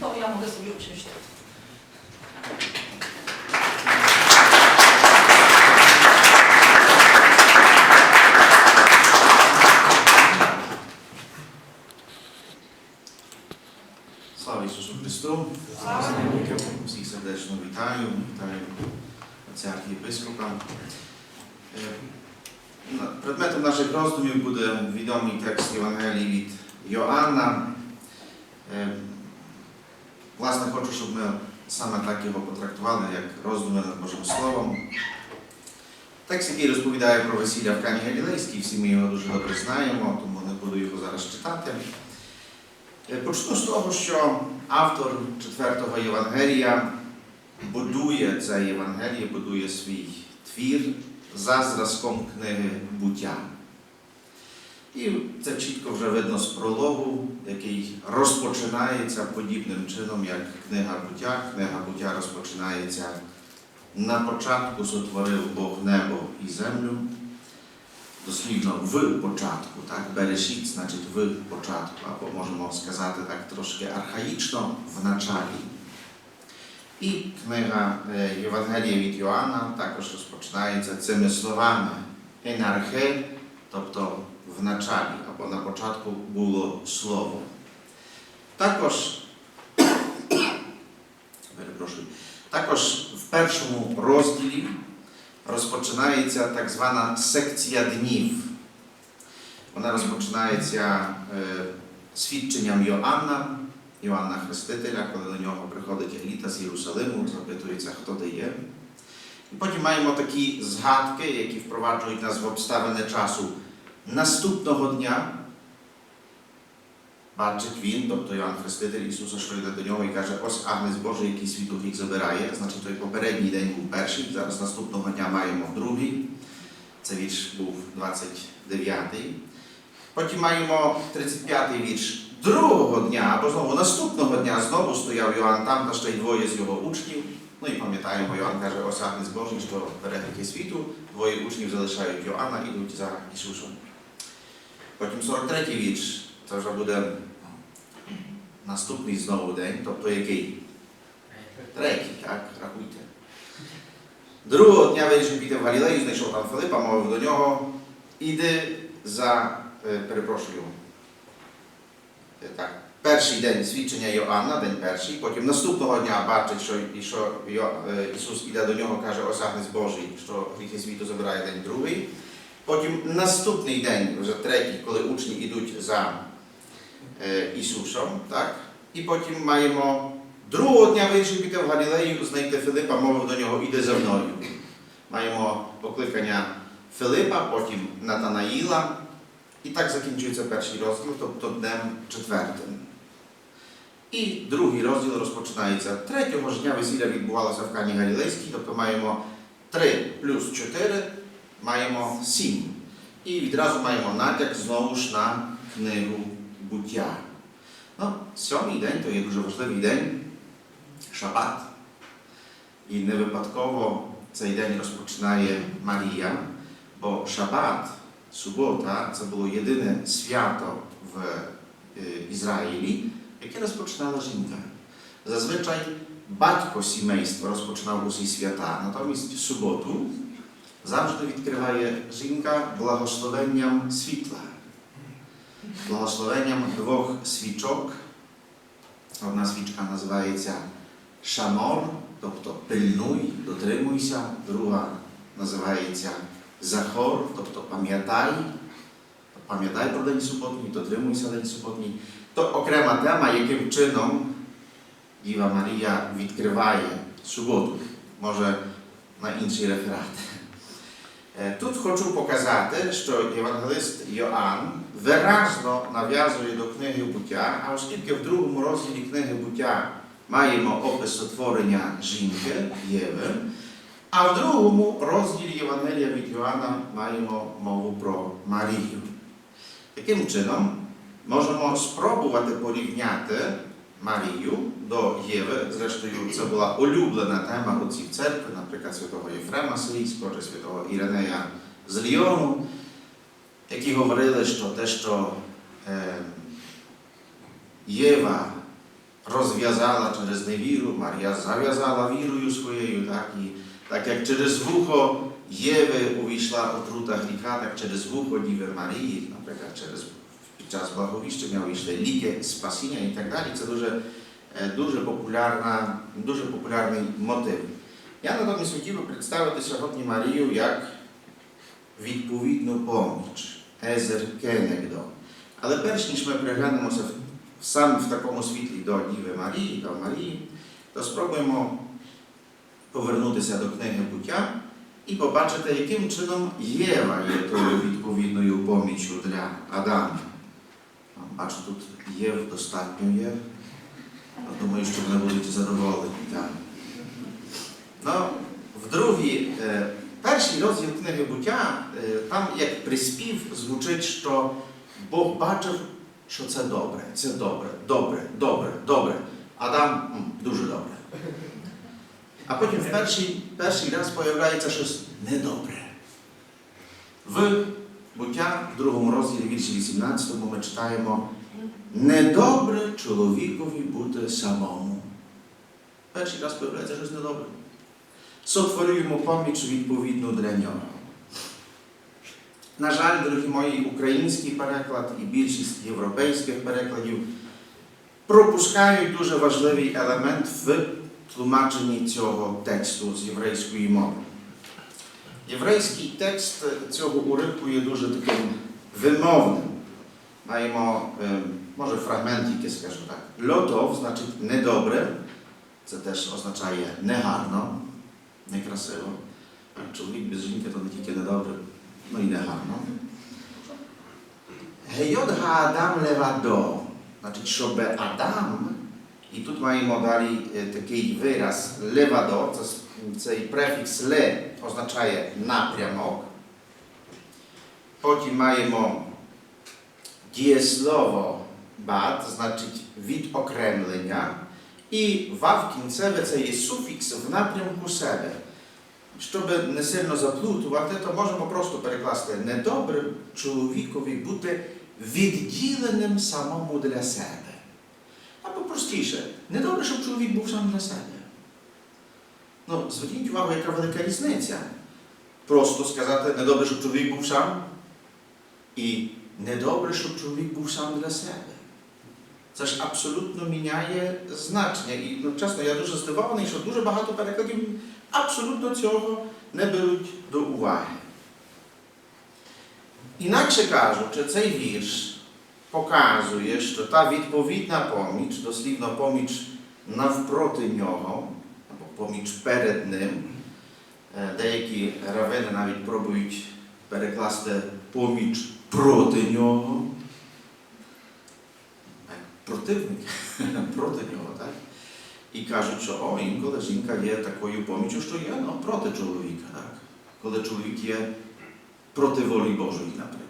to ja mogę sobie usiąść. Слава Ісусу Христу! Всіх сердечно вітаю, вітаю отця архієпископа. Е, на- Предметом наших роздумів буде відомий текст Євангелії від Йоанна. Власне, хочу, щоб ми саме так його потрактували, як роздуми над Божим Словом. Текст, який розповідає про весілля в Кані Галілейській, всі ми його дуже добре знаємо, тому не буду його зараз читати. Е, Почну з того, що автор четвертого Євангелія будує це Євангеліє, будує свій твір за зразком книги буття. І це чітко вже видно з прологу, який розпочинається подібним чином, як книга буття. Книга буття розпочинається на початку сотворив Бог небо і землю. Дослівно в початку, так? Берешіт значить в початку, або можемо сказати так трошки архаїчно в началі. І книга е, Євангелія від Йоанна також розпочинається цими словами енархе, тобто в началі, або на початку було слово. Також, перепрошую, також в першому розділі розпочинається так звана секція днів. Вона розпочинається е, свідченням Йоанна, Йоанна Хрестителя, коли до нього приходить еліта з Єрусалиму, запитується, хто де є. І потім маємо такі згадки, які впроваджують нас в обставини часу наступного дня. Бачить він, тобто Йоанн Хреститель Ісуса, що йде до нього і каже, ось Агнець Божий, який світу гріх забирає. Значить, той попередній день був перший, зараз наступного дня маємо другий. Це вірш був 29-й. Потім маємо 35-й вірш другого дня, або знову наступного дня знову стояв Йоанн там, та ще й двоє з його учнів. Ну і пам'ятаємо, Йоанн каже, ось Агнець Божий, що таке світу, двоє учнів залишають Йоанна і йдуть за Ісусом. Потім 43-й вірш, це вже буде наступний знову день, тобто який? Третій, так, рахуйте. Другого дня вирішив піти в Галілею, знайшов там Филипа, мовив до нього, іди за, е, перепрошую, е, так, перший день свідчення Йоанна, день перший, потім наступного дня бачить, що, що е, Ісус іде до нього, каже, ось Агнець Божий, що гріхи світу забирає день другий. Потім наступний день, вже третій, коли учні йдуть за е, Ісусом, так? І потім маємо другого дня вирішив піти в Галілею, знайти Филипа, мовив до нього, іди за мною. Маємо покликання Филипа, потім Натанаїла. І так закінчується перший розділ, тобто днем четвертим. І другий розділ розпочинається третього ж дня весілля відбувалося в Кані Галілейській, тобто маємо 3 плюс 4, маємо 7. І відразу маємо натяк знову ж на книгу буття. Ну, сьомий день то є дуже важливий день шабат. І не випадково цей день розпочинає Марія, бо шабат, субота, це було єдине свято в е, Ізраїлі, яке розпочинала жінка. Зазвичай батько сімейства розпочинав усі свята, натомість в суботу завжди відкриває жінка благословенням світла благословенням двох свічок. Одна свічка називається Шамор, тобто пильнуй, дотримуйся, друга називається Захор, тобто пам'ятай, пам'ятай про день суботній, дотримуйся день суботній. То окрема тема, яким чином Діва Марія відкриває суботу. Може на інший реферат. Е, Тут хочу показати, що євангелист Йоанн виразно нав'язує до книги буття, а оскільки в другому розділі книги буття маємо опис сотворення жінки Єви, а в другому розділі Євангелія від Йоанна маємо мову про Марію. Таким чином, можемо спробувати порівняти Марію до Єви. Зрештою, це була улюблена тема отців церкви, наприклад, святого Єфрема Сирійського чи святого Іринея з Ліону, які говорили, що те, що е, Єва розв'язала через невіру, Марія зав'язала вірою своєю, так, і так як через вухо Єви увійшла отрута гріха, так через вухо Діви Марії, наприклад, через під час благовіщення увійшли ліки, спасіння і так далі. Це дуже, дуже, популярна, дуже популярний мотив. Я натомість хотів би представити сьогодні Марію як відповідну поміч, Езер Кенегдо. Але перш ніж ми приглянемося саме в такому світлі до Діви Марії, до Марії, то спробуємо повернутися до книги буття і побачити, яким чином Єва є тою відповідною поміччю для Адама. Бачу, тут Єв достатньо є. Думаю, що вони будуть задоволені. Ну, в другій, е, перший розділ книги буття, е, там як приспів звучить, що Бог бачив, що це добре, це добре, добре, добре, добре. Адам дуже добре. А потім в перший, перший раз появляється щось недобре. В буття, в другому розділі вірші 18 ми читаємо недобре чоловікові бути самому. Перший раз появляється щось недобре. Сотворюємо поміч відповідну для нього. На жаль, дорогі мої, український переклад і більшість європейських перекладів пропускають дуже важливий елемент в тлумаченні цього тексту з єврейської мови. Єврейський текст цього уривку є дуже таким вимовним. Маємо, е, може, фрагмент, який скажу так. Лотов значить недобре, це теж означає негарно, некрасиво. Чоловік без жінки то не тільки недобре, ну і негарно. Гейод Адам левадо, значить, щоб Адам, і тут маємо далі е, такий вираз левадо, це, с- цей префікс le означає напрямок. Потім маємо дієслово бат, значить відокремлення. І вав кінцеве це є суфікс в напрямку себе. Щоб не сильно заплутувати, то можемо просто перекласти недобре чоловікові бути відділеним самому для себе. Або простіше, недобре, щоб чоловік був сам для себе. Ну, зверніть увагу, яка велика різниця. Просто сказати недобре, щоб чоловік був сам, і недобре, щоб чоловік був сам для себе. Це ж абсолютно міняє значення. І ну, чесно, я дуже здивований, що дуже багато перекладів абсолютно цього не беруть до уваги. Інакше кажучи, цей вірш показує, що та відповідна поміч, дослівно поміч навпроти нього, або поміч перед ним, е, деякі равини навіть пробують перекласти поміч проти нього. Так, Противник проти нього, так? І кажуть, що о, інколи жінка є такою поміччю, що є ну, проти чоловіка, так? коли чоловік є проти волі Божої, наприклад.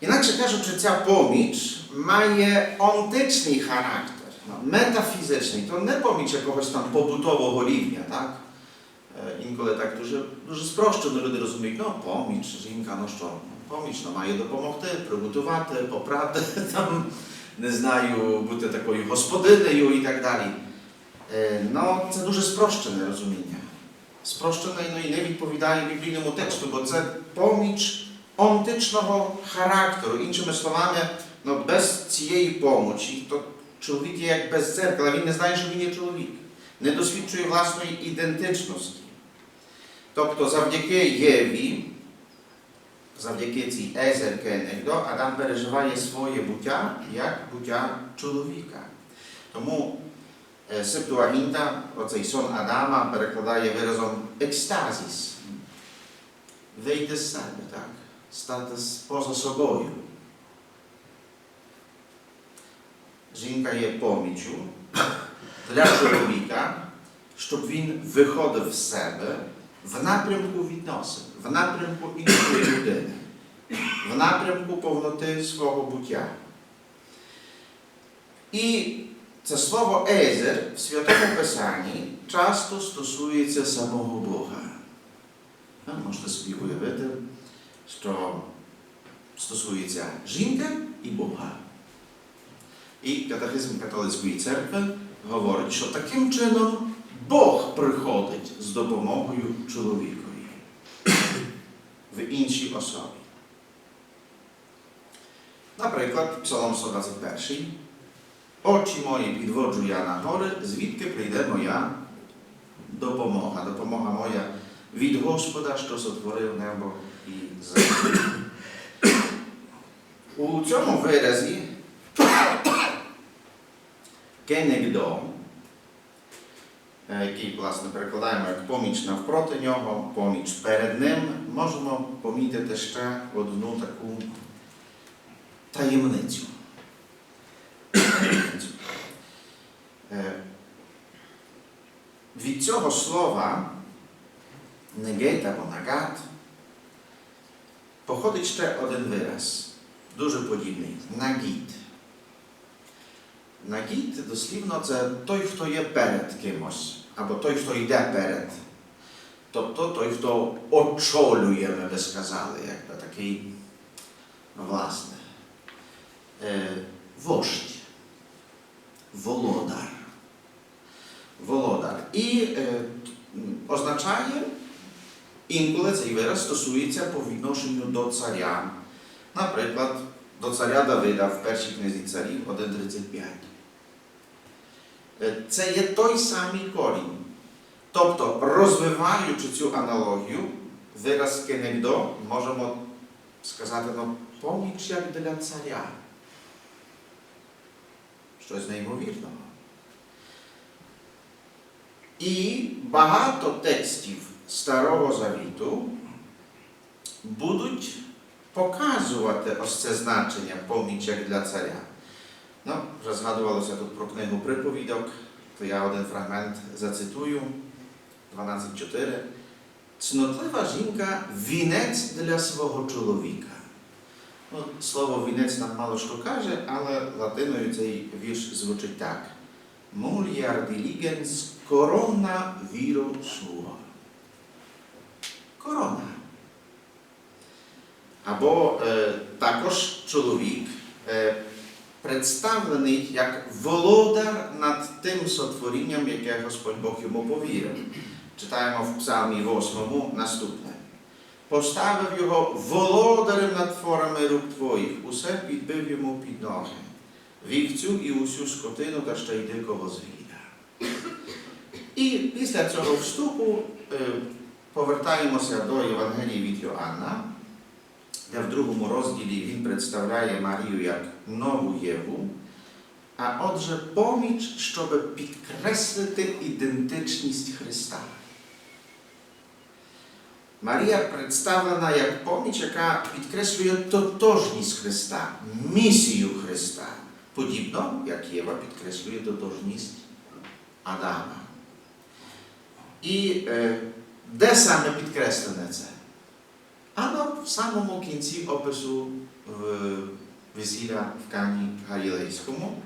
Інакше кажучи, ця поміч має онтичний характер, no, метафізичний. То не поміч якогось там побутового рівня, так? Е, Інколи так дуже, дуже спрощено люди розуміють, ну, поміч, жінка, ну що, поміч ну, має допомогти, приготувати, попрати, там, не знаю, бути такою господинею і так далі. Е, Ну, це дуже спрощене розуміння. Спрощене ну, і не відповідає біблійному тексту, бо це поміч онтичного характеру. Іншими словами, ну, без цієї помочі, то чоловік є як без дзеркала, він не знає, що він є чоловік, не досвідчує власної ідентичності. Тобто завдяки Єві, завдяки цій Езер Кенегдо, Адам переживає своє буття як буття чоловіка. Тому е, Септуагінта, оцей сон Адама перекладає виразом екстазіс. Вийти з себе, так? Стати з- поза собою. Жінка є поміччю для чоловіка, щоб він виходив з себе в напрямку відносин, в напрямку іншої людини, в напрямку повноти свого буття. І це слово Езер в Святому Писанні часто стосується самого Бога. Можете собі уявити, що стосується жінки і Бога. І катехизм католицької церкви говорить, що таким чином Бог приходить з допомогою чоловікові в іншій особі. Наприклад, Псалом 121. Очі мої підводжу я на гори, звідки прийде моя допомога. Допомога моя від Господа, що сотворив небо і землю. У цьому виразі кенегдо, е, який, власне, перекладаємо як поміч навпроти нього, поміч перед ним, можемо помітити ще одну таку таємницю. Е, Від цього слова негет або нагат походить ще один вираз, дуже подібний нагіт. Нагіт дослівно це той, хто є перед кимось, або той, хто йде перед. Тобто той, хто очолює, ми би сказали, якби такий, ну, власне, е, вождь, володар. Володар. І е, означає, інколи цей вираз стосується по відношенню до царя. Наприклад, до царя Давида в першій книзі царів 1.35. Е, Це є той самий корінь. Тобто, розвиваючи цю аналогію, вираз кенегдо можемо сказати, ну, поміч як для царя. Щось неймовірного. І багато текстів Старого Завіту будуть показувати ось це значення поміч як для царя. Ну, вже згадувалося тут про книгу приповідок, то я один фрагмент зацитую 12.4. Цнотлива жінка вінець для свого чоловіка. Ну, слово вінець нам мало що каже, але латиною цей вірш звучить так. Muliar diligens corona viro suo. Корона. Або е, також чоловік е, представлений як володар над тим сотворінням, яке Господь Бог йому повірив. Читаємо в Псалмі 8 наступне. Поставив його володарем над творами рук твоїх, усе підбив йому під ноги, вівцю і усю скотину та ще й дикого звіра. І після цього вступу е, повертаємося до Євангелії від Йоанна, де в другому розділі він представляє Марію як нову Єву, а отже, поміч, щоб підкреслити ідентичність Христа. Марія представлена як поміч, яка підкреслює тотожність Христа, місію Христа, подібно, як Єва підкреслює тотожність Адама. І е, де саме підкреслене це? Ано в самому кінці опису весілля в Кані Галілейському,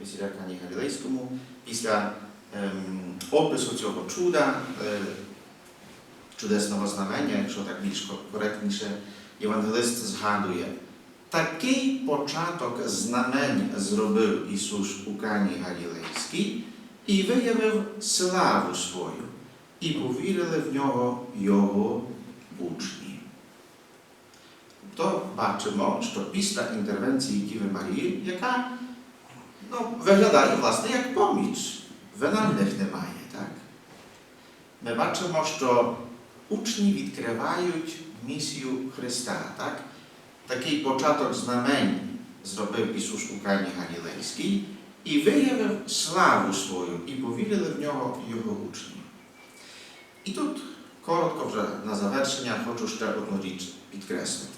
весілля в Кані Галілейському, після ем, опису цього чуда, е, чудесного знамення, якщо так більш коректніше, євангелист згадує. Такий початок знамень зробив Ісус у Кані Галілейській і виявив славу свою, і повірили в нього Його учні. То бачимо, що після інтервенції Діви Марії, яка ну, виглядає, власне, як поміч, вина в них немає. Так? Ми бачимо, що учні відкривають місію Христа. Так? Такий початок знамень зробив Ісус у Кані Галілейській і виявив славу свою, і повірили в нього Його учні. І тут коротко вже на завершення хочу ще одну річ підкреслити.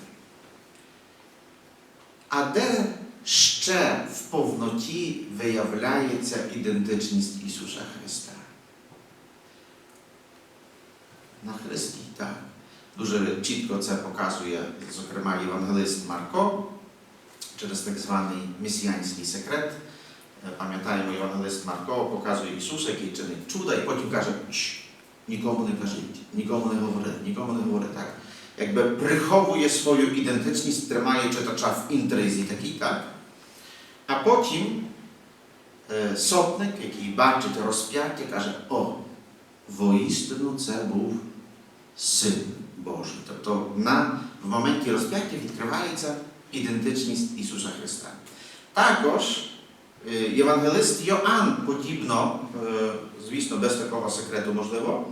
А де ще в повноті виявляється ідентичність Ісуса Христа? На Христі, так. Дуже чітко це показує, зокрема, євангелист Марко через так званий месіанський секрет. Пам'ятаємо, євангелист Марко показує Ісуса, який чинить чуда, і потім каже, «Чш, нікому не кажіть, нікому не говорить, нікому не говорить. Так. Якби приховує свою ідентичність, тримає читача в інтризі такій, так? А потім сотник, який бачить розп'яття, каже: О, воістину це був син Божий. Тобто на, в моменті розп'яття відкривається ідентичність Ісуса Христа. Також євангелист Йоанн подібно, звісно, без такого секрету можливо,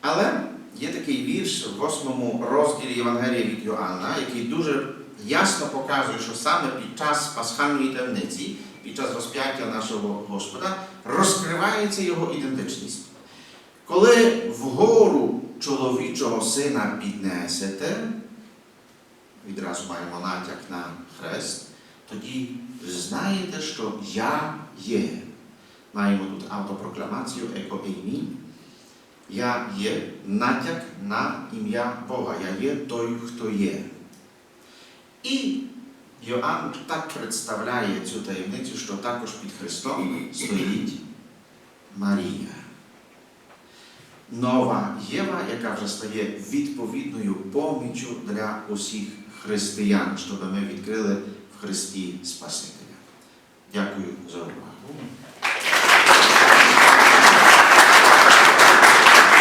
але є такий вірш в восьмому розділі Євангелія від Йоанна, який дуже ясно показує, що саме під час пасхальної темниці, під час розп'яття нашого Господа, розкривається його ідентичність. Коли вгору чоловічого сина піднесете, відразу маємо натяк на хрест, тоді знаєте, що я є. Маємо тут автопрокламацію еко еймі. Я є натяк на ім'я Бога. Я є той, хто є. І Йоанн так представляє цю таємницю, що також під Христом стоїть Марія. Нова Єва, яка вже стає відповідною поміччю для усіх християн, щоб ми відкрили в Христі Спасителя. Дякую за